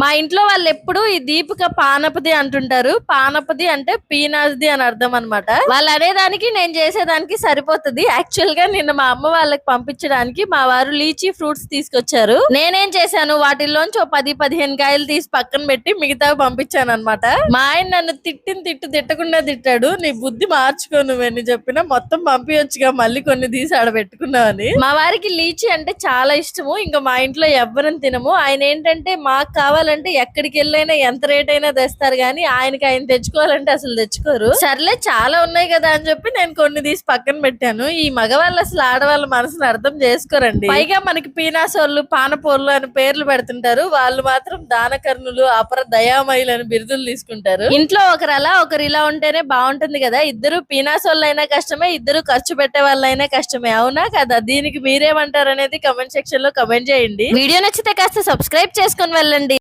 మా ఇంట్లో వాళ్ళు ఎప్పుడు ఈ దీపిక పానపది అంటుంటారు. పానపది అంటే పీనాజ్ది అని అర్థం అన్నమాట. వాళ్ళు అనేదానికి నేను చేసేదానికి సరిపోతుంది. యాక్చువల్గా నిన్న మా అమ్మ వాళ్ళకి పంపించడానికి మా వారు లీచీ ఫ్రూట్స్ తీసుకొచ్చారు. నేనేం చేశాను వాటిల్లోంచి ఓ పది పదిహేను కాయలు తీసి పక్కన పెట్టి మిగతా పంపించాను అనమాట మా ఆయన నన్ను తిట్టిన తిట్టు తిట్టకుండా తిట్టాడు. నీ బుద్ధి మార్చుకో నువ్వని చెప్పిన మొత్తం పంపించచ్చుగా మళ్ళీ కొన్ని తీసి ఆడ పెట్టుకున్నావని మా వారికి లీచీ అంటే చాలా ఇష్టము. ఇంకా మా ఇంట్లో ఎవ్వరం తినము. ఆయన ఏంటంటే మాకు కావాలంటే ఎక్కడికి వెళ్ళైనా ఎంత రేట్ అయినా తెస్తారు కానీ ఆయనకి ఆయన తెచ్చుకోవాలంటే అసలు తెచ్చుకోరు. సర్లే చాలా ఉన్నాయి కదా అని చెప్పి నేను కొన్ని తీసి పక్కన పెట్టాను. ఈ మగవాళ్ళు అసలు ఆడవాళ్ళ మనసును అర్థం చేసుకోరండి. పైగా మనకి పీనాసోళ్ళు పానపోళ్ళు అని పేర్లు పెడుతుంటారు. వాళ్ళు మాత్రం దానకర్ణులు అపర దయామయులు అని బిరుదులు తీసుకుంటారు. ఇంట్లో ఒకరు అలా ఒకరు ఇలా ఉంటేనే బాగుంటుంది కదా. ఇద్దరు పీనాసోళ్ళు అయినా కష్టమే ఇద్దరు ఖర్చు పెట్టే వాళ్ళైనా కష్టమే. అవునా కదా? దీనికి మీరేమంటారు అనేది కమెంట్ సెక్షన్లో కమెంట్ చేయండి. వీడియో నచ్చితే కాస్త సబ్స్క్రైబ్ చేసుకొని వెళ్ళండి.